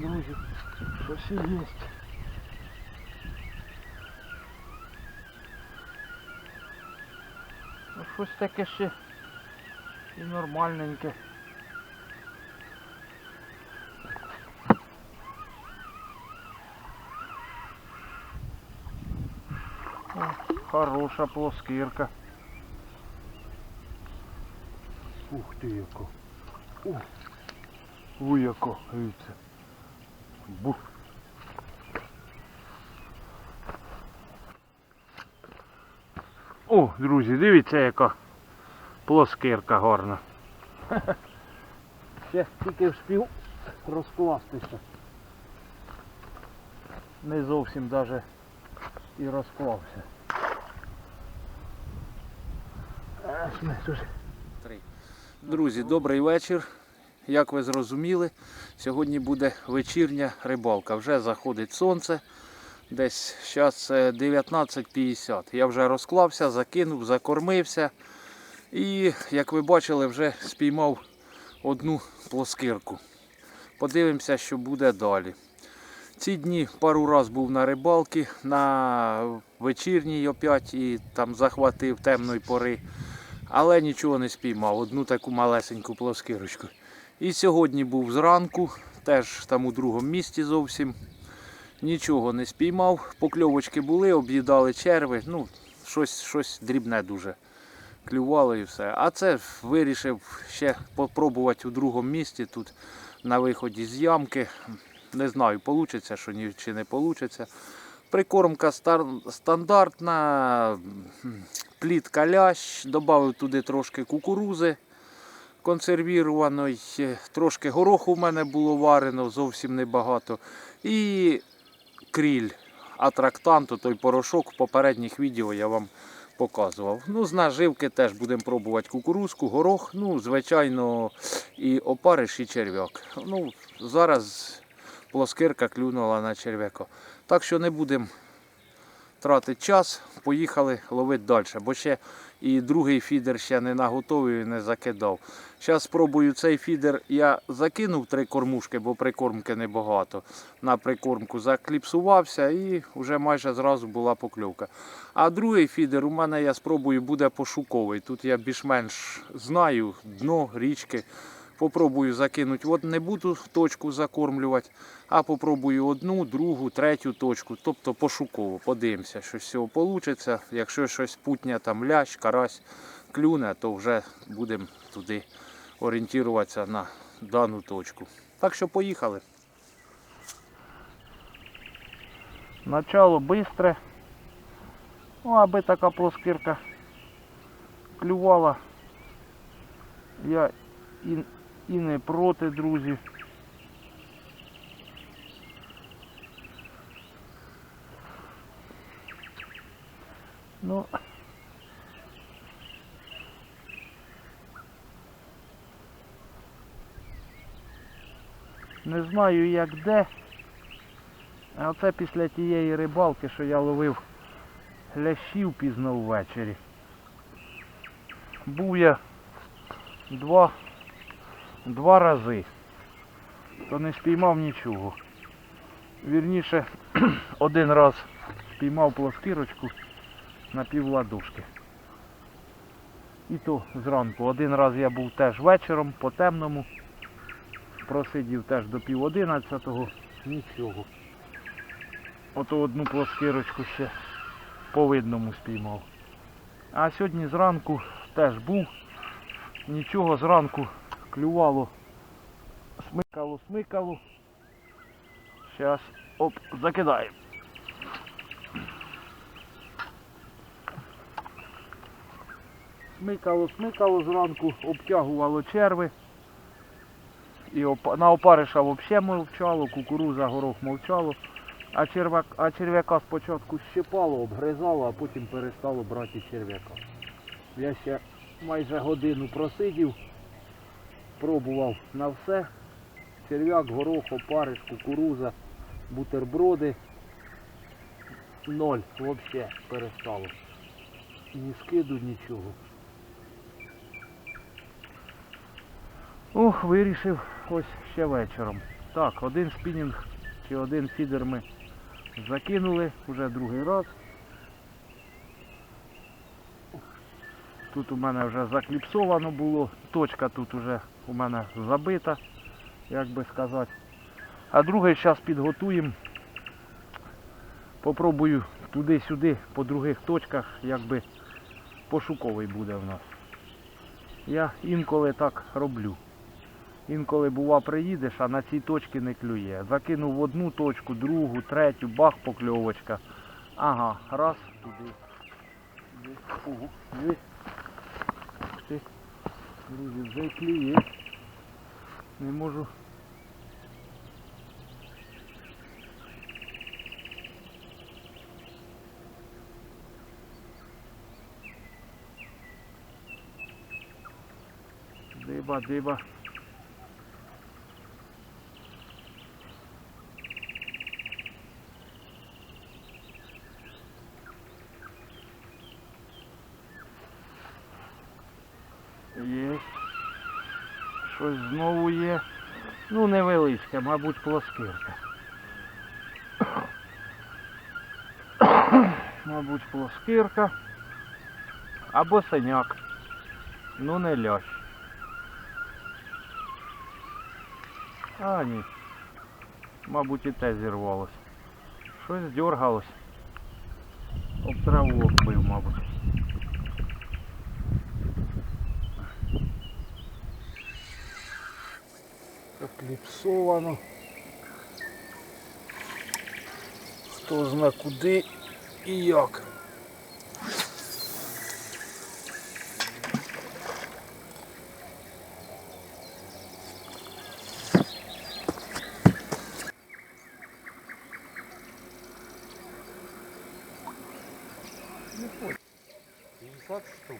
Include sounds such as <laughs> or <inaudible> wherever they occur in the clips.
друзі, щось і є. Ну, щось таке ще і нормальненьке. О, хороша плоскирка. Ух ти яко. Ух. Яко, дивіться. Бух. О, друзі, дивіться яка плоскирка гарна. <laughs> Ще тільки вспів розкластися. Не зовсім даже і розклався. Друзі, добрий вечір. Як ви зрозуміли, сьогодні буде вечірня рибалка. Вже заходить сонце. Десь зараз 19.50. Я вже розклався, закинув, закормився. І, як ви бачили, вже спіймав одну плоскирку. Подивимося, що буде далі. Ці дні пару раз був на рибалці, на вечірній опять і там захватив темної пори але нічого не спіймав, одну таку малесеньку плоскирочку. І сьогодні був зранку, теж там у другому місці зовсім. Нічого не спіймав. Покльовочки були, об'їдали черви, ну, щось, щось дрібне дуже клювало і все. А це вирішив ще попробувати у другому місці тут на виході з ямки. Не знаю, вийде що ні, чи не вийде. Прикормка стандартна, плітка лящ, додав туди трошки кукурузи консервірованої, е, трошки гороху в мене було варено, зовсім небагато. І кріль атрактанту, той порошок в попередніх відео я вам показував. Ну, з наживки теж будемо пробувати кукурузку, горох, ну, звичайно, і опариш, і черв'як. Ну, зараз плоскирка клюнула на черв'яка. Так що не будемо тратити час, поїхали ловити далі. Бо ще і другий фідер ще не наготовий, не закидав. Зараз спробую цей фідер. Я закинув три кормушки, бо прикормки небагато. На прикормку закліпсувався і вже майже зразу була покльовка. А другий фідер у мене я спробую буде пошуковий. Тут я більш-менш знаю дно річки. Попробую закинути. От не буду точку закормлювати, а попробую одну, другу, третю точку. Тобто пошуково. Подивимося, що з цього вийде. Якщо щось путня, там лящ, карась клюне, то вже будемо туди орієнтуватися на дану точку. Так що поїхали. Начало бистре. Ну, аби така плоскирка клювала. Я і, і не проти, друзі. Ну, не знаю як де. А це після тієї рибалки, що я ловив лящів пізно ввечері. Був я два, два рази, то не спіймав нічого. Вірніше, <clears throat> один раз спіймав плоскирочку на півладушки. І то зранку. Один раз я був теж вечором по темному. Просидів теж до пів одинадцятого. Нічого. Ото одну плоскирочку ще по видному спіймав. А сьогодні зранку теж був. Нічого зранку клювало. Смикало, смикало. Зараз оп, закидаємо. Смикало, смикало зранку, обтягувало черви. І на опариша взагалі мовчало, кукуруза, горох мовчало. А, червяк, а черв'яка спочатку щипало, обгризало, а потім перестало брати черв'яка. Я ще майже годину просидів, пробував на все. Черв'як, горох, опариш, кукуруза, бутерброди. Ноль взагалі перестало. Ні скиду, нічого. Ох, вирішив ось ще вечором Так, один спінінг чи один фідер ми закинули вже другий раз. Тут у мене вже закліпсовано було, точка тут уже у мене забита, як би сказати. А другий зараз підготуємо. Попробую туди-сюди по других точках, якби пошуковий буде в нас. Я інколи так роблю. Інколи бува приїдеш, а на цій точці не клює. Закинув в одну точку, другу, третю, бах, покльовочка. Ага, раз, туди. Туди. Ого, дивись. Ух ти. Друзі, вже кліє. Не можу. Диба, диба. Є. Щось знову є. Ну, невеличке, мабуть, плоскирка. <coughs> мабуть, плоскирка. Або синяк. Ну не лящ. А, ні. Мабуть, і те зірвалось. Щось дергалось. Об траву оббив, мабуть. Закліпсовано. Хто зна куди і як. Друзі, що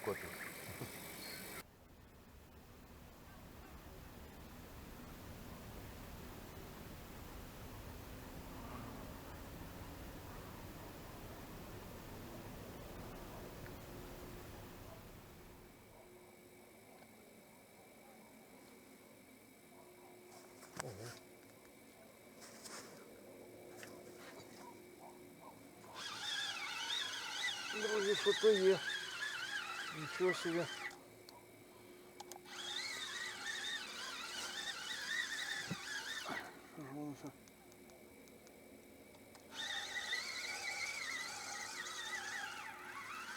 то є. Нічого собі. Пожалуйста.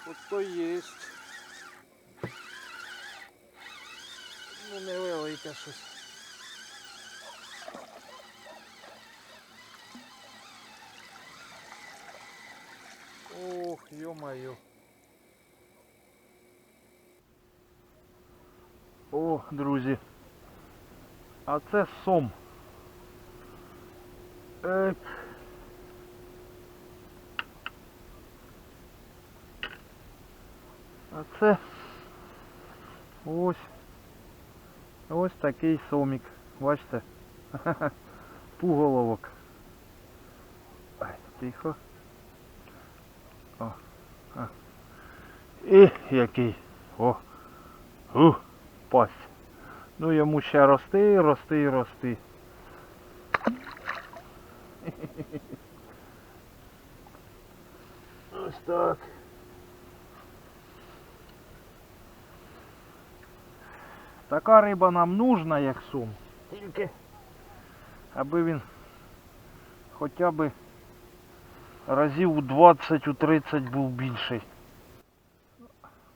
От то є. Ну невелике щось. Ох, ё-моё. Друзі. А це сом. Е... А це ось. Ось такий сомік. Бачите? <laughs> Пуголовок. Тихо. О, а. І який. О. У, пасть. Ну йому ще рости, рости, рости. <laughs> Ось так. Така риба нам нужна, як сум. Тільки аби він хоча б разів у 20 у 30 був більший.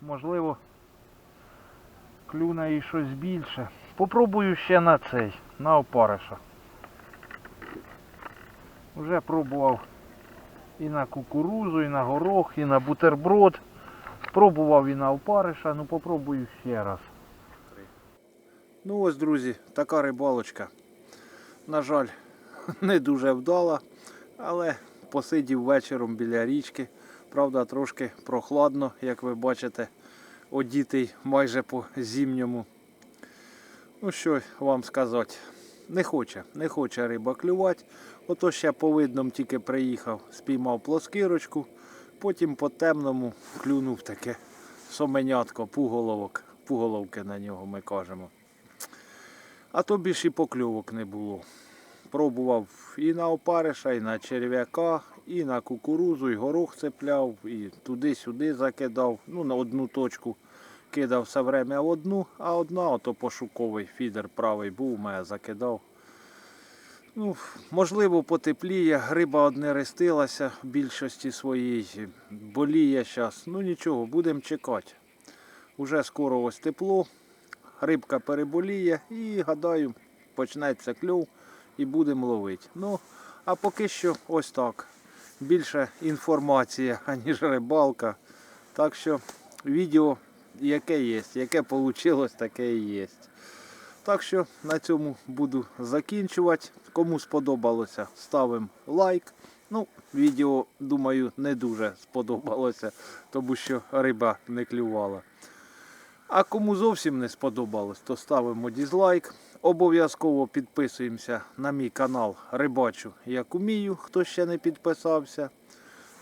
Можливо, клюне і щось більше. Попробую ще на цей, на опариша. Вже пробував і на кукурузу, і на горох, і на бутерброд. Пробував і на опариша, ну попробую ще раз. Ну ось, друзі, така рибалочка. На жаль, <laughs> не дуже вдала, але посидів вечором біля річки. Правда, трошки прохладно, як ви бачите, одітий майже по зімньому. Ну що вам сказати, не хоче, не хоче риба клювати. Ото ще по видному тільки приїхав, спіймав плоскирочку, потім по темному клюнув таке соменятко, пуголовок, пуголовки на нього ми кажемо. А то більше і покльовок не було. Пробував і на опариша, і на черв'яка, і на кукурузу, і горох цепляв, і туди-сюди закидав. Ну, на одну точку кидав все время одну, а одна ото пошуковий фідер правий був, мене закидав. Ну, можливо, потепліє, гриба одне рестилася в більшості своїй, боліє зараз. Ну нічого, будемо чекати. Уже скоро ось тепло, рибка переболіє і гадаю, почнеться кльов і будемо ловити. Ну, а поки що ось так. Більше інформація, <laughs> аніж рибалка. Так що відео яке є, яке вийшло, таке і є. Так що на цьому буду закінчувати. Кому сподобалося, ставимо лайк. Ну, відео, думаю, не дуже сподобалося, тому що риба не клювала. А кому зовсім не сподобалось, то ставимо дізлайк. Обов'язково підписуємося на мій канал Рибачу як умію, хто ще не підписався.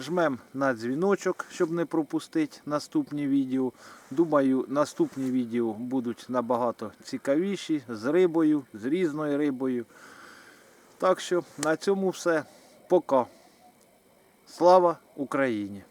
Жмем на дзвіночок, щоб не пропустити наступні відео. Думаю, наступні відео будуть набагато цікавіші з рибою, з різною рибою. Так що на цьому все. Пока. Слава Україні!